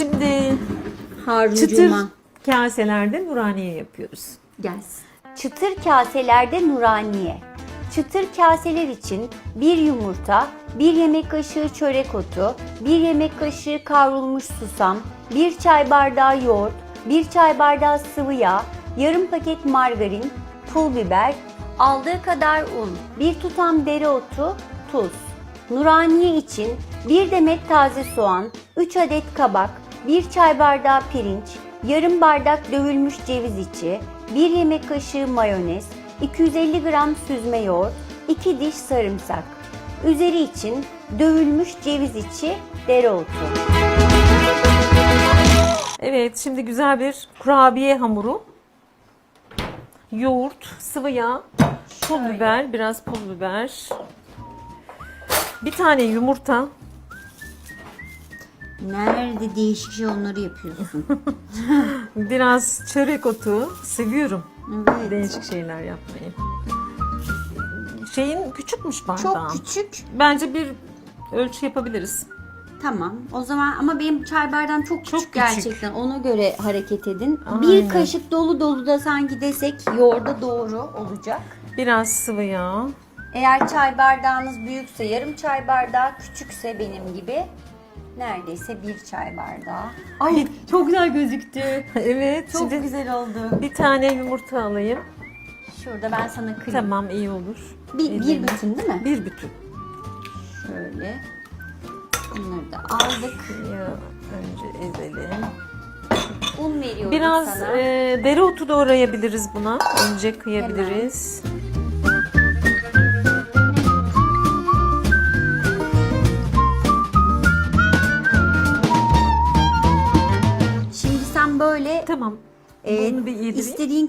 Şimdi Harcuma. çıtır kaselerde nuraniye yapıyoruz. Gelsin. Çıtır kaselerde nuraniye. Çıtır kaseler için bir yumurta, bir yemek kaşığı çörek otu, bir yemek kaşığı kavrulmuş susam, bir çay bardağı yoğurt, bir çay bardağı sıvı yağ, yarım paket margarin, pul biber, aldığı kadar un, bir tutam dereotu, tuz. Nuraniye için bir demet taze soğan, 3 adet kabak, 1 çay bardağı pirinç, yarım bardak dövülmüş ceviz içi, 1 yemek kaşığı mayonez, 250 gram süzme yoğurt, 2 diş sarımsak. Üzeri için dövülmüş ceviz içi, dereotu. Evet şimdi güzel bir kurabiye hamuru. Yoğurt, sıvı yağ, pul biber, biraz pul biber. Bir tane yumurta. Nerede değişik şey onları yapıyorsun? Biraz çörek otu. Seviyorum Evet. değişik şeyler yapmayı. Şeyin küçükmüş bardağın. Çok küçük. Bence bir ölçü yapabiliriz. Tamam. O zaman ama benim çay bardağım çok küçük, küçük. gerçekten. Ona göre hareket edin. Aynen. Bir kaşık dolu dolu da sanki desek yoğurda doğru olacak. Biraz sıvı yağ. Eğer çay bardağınız büyükse yarım çay bardağı, küçükse benim gibi neredeyse bir çay bardağı. Ay çok güzel gözüktü. evet. Çok şimdi güzel oldu. bir tane yumurta alayım. Şurada ben sana kırayım. Tamam iyi olur. Bir, bir bütün değil mi? Bir bütün. Şöyle. Bunları da aldık. Ya önce ezelim. Un veriyorum Biraz sana. e, dereotu doğrayabiliriz buna. Önce kıyabiliriz.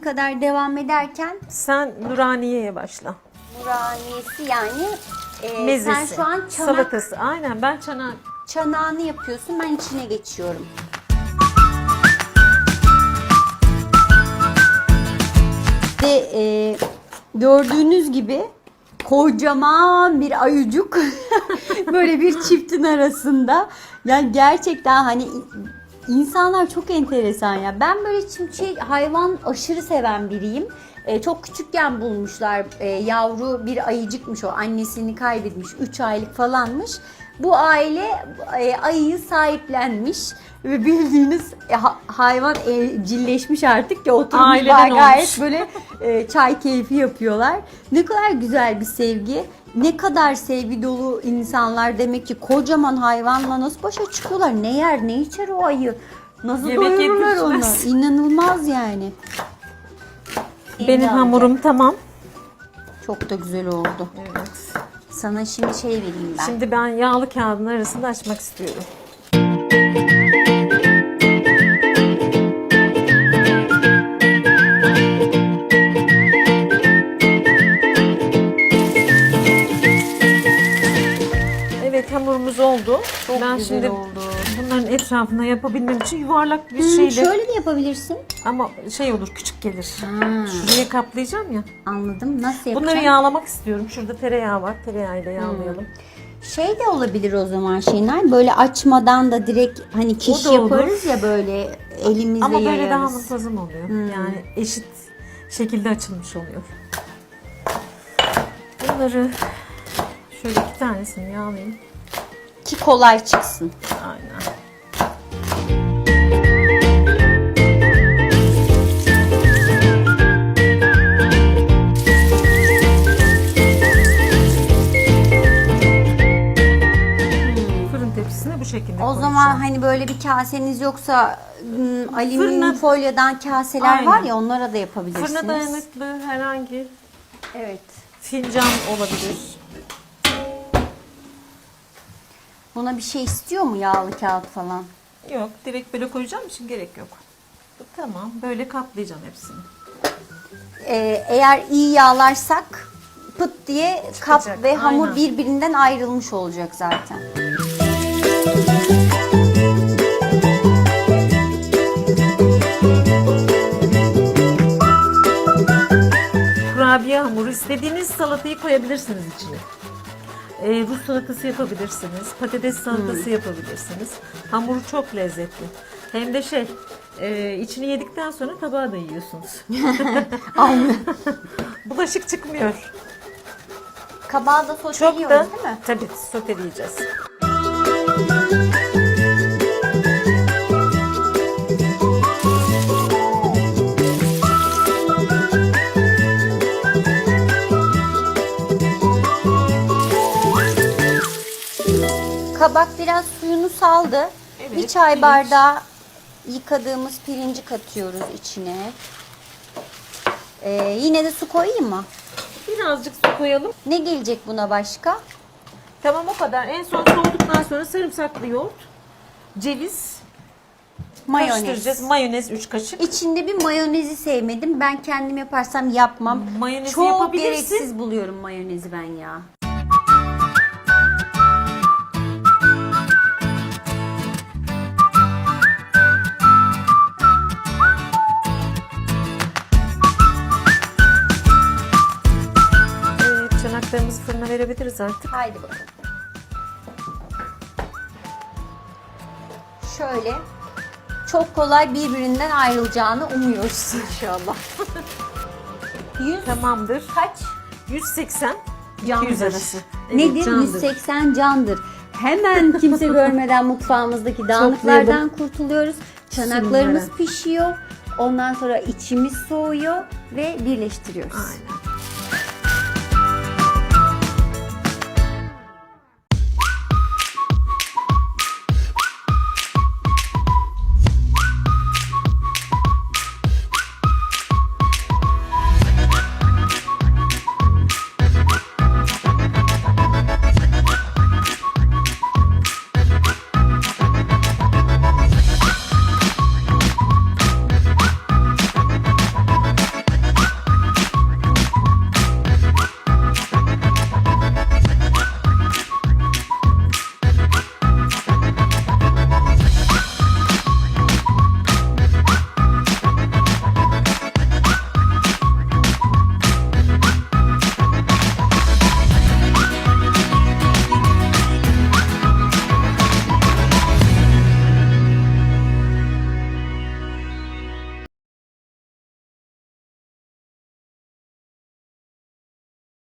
Kadar devam ederken Sen Nuraniye'ye başla. Nuraniyesi yani e, Mezesi. sen şu an çanak Salatası. Aynen ben çanak. çanağını yapıyorsun ben içine geçiyorum. Ve e, gördüğünüz gibi kocaman bir ayıcık böyle bir çiftin arasında. Yani gerçekten hani insanlar çok enteresan ya. Ben böyle şey hayvan aşırı seven biriyim. E, çok küçükken bulmuşlar e, yavru bir ayıcıkmış o annesini kaybetmiş 3 aylık falanmış. Bu aile e, ayıyı sahiplenmiş ve bildiğiniz e, ha- hayvan evcilleşmiş artık ki oturmuşlar gayet böyle e, çay keyfi yapıyorlar. Ne kadar güzel bir sevgi. Ne kadar sevgi dolu insanlar demek ki kocaman hayvanla nasıl başa çıkıyorlar? Ne yer ne içer o ayı? Nasıl Yemek doyururlar onu? İnanılmaz yani. Benim hamurum tamam. Çok da güzel oldu. Evet. Sana şimdi şey vereyim ben. Şimdi ben yağlı kağıdın arasında açmak istiyorum. Hamurumuz oldu. Çok ben güzel şimdi oldu. bunların etrafına yapabilmem için yuvarlak bir Hı, şeyle şöyle de yapabilirsin. ama şey olur küçük gelir. Ha, Şuraya kaplayacağım ya. anladım. Nasıl yapacağım? Bunları yağlamak istiyorum. Şurada tereyağı var. Tereyağıyla yağlayalım. Şey de olabilir o zaman Şener. Böyle açmadan da direkt hani kiş yaparız ya böyle elimizle Ama böyle daha muntazam oluyor. Yani eşit şekilde açılmış oluyor. Bunları şöyle iki tanesini yağlayayım. Ki kolay çıksın. Aynen. Fırın tepsisine bu şekilde O koyacağım. zaman hani böyle bir kaseniz yoksa ım, alüminyum Fırına- folyodan kaseler Aynen. var ya onlara da yapabilirsiniz. Fırına dayanıklı herhangi Evet. fincan olabilir. Buna bir şey istiyor mu yağlı kağıt falan? Yok, direkt böyle koyacağım için gerek yok. Tamam, böyle kaplayacağım hepsini. Ee, eğer iyi yağlarsak pıt diye kap Çıkacak, ve hamur aynen. birbirinden ayrılmış olacak zaten. Kurabiye hamuru istediğiniz salatayı koyabilirsiniz içine. E, Rus salatası yapabilirsiniz. Patates salatası yapabilirsiniz. Hamuru çok lezzetli. Hem de şey e, içini yedikten sonra tabağa da yiyorsunuz. Bulaşık çıkmıyor. Kabağı da Çok da soteliyoruz değil mi? tabii soteleyeceğiz. Kabak biraz suyunu saldı. Evet, bir çay pirinç. bardağı yıkadığımız pirinci katıyoruz içine. Ee, yine de su koyayım mı? Birazcık su koyalım. Ne gelecek buna başka? Tamam o kadar. En son soğuduktan sonra sarımsaklı yoğurt, ceviz, Mayonez. Mayonez 3 kaşık. İçinde bir mayonezi sevmedim. Ben kendim yaparsam yapmam. Mayonezi Çok yapabilirsin. gereksiz buluyorum mayonezi ben ya. Verebiliriz artık. Haydi bakalım. Şöyle çok kolay birbirinden ayrılacağını umuyoruz inşallah. 100 Tamamdır. kaç? 180 Candır. 200 arası. Evet, Nedir? candır. 180 candır. Hemen kimse görmeden mutfağımızdaki dağınıklardan kurtuluyoruz. Çanaklarımız pişiyor. Ondan sonra içimiz soğuyor ve birleştiriyoruz. Aynen.